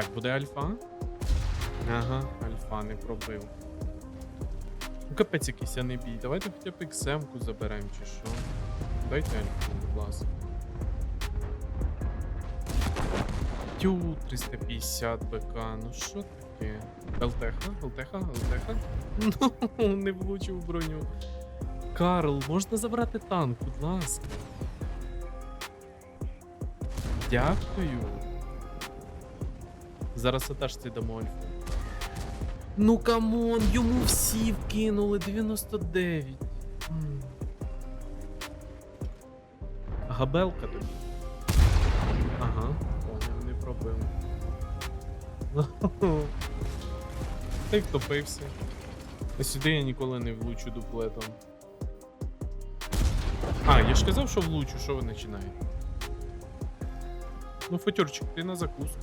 Так, буде альфа? Ага, альфа не пробив. Ну, капець якийсь я не бій. Давайте хоча б XM-ку заберемо чи що. Дайте альфу, будь ласка. Тю, 350 БК, ну що таке? ЛТХ, ЛТХ, ЛТХ? Ну, не влучив в броню. Карл, можна забрати танк, будь ласка. Дякую. Зараз аташці дамо альфу. Ну камон, йому всі вкинули 99. М. Габелка тобі. Ага, поняв, не пробив. Ти втопився. А сюди я ніколи не влучу дуплетом. А, я ж казав, що влучу, що ви починаєте. Ну, фотюрчик, ти на закуску.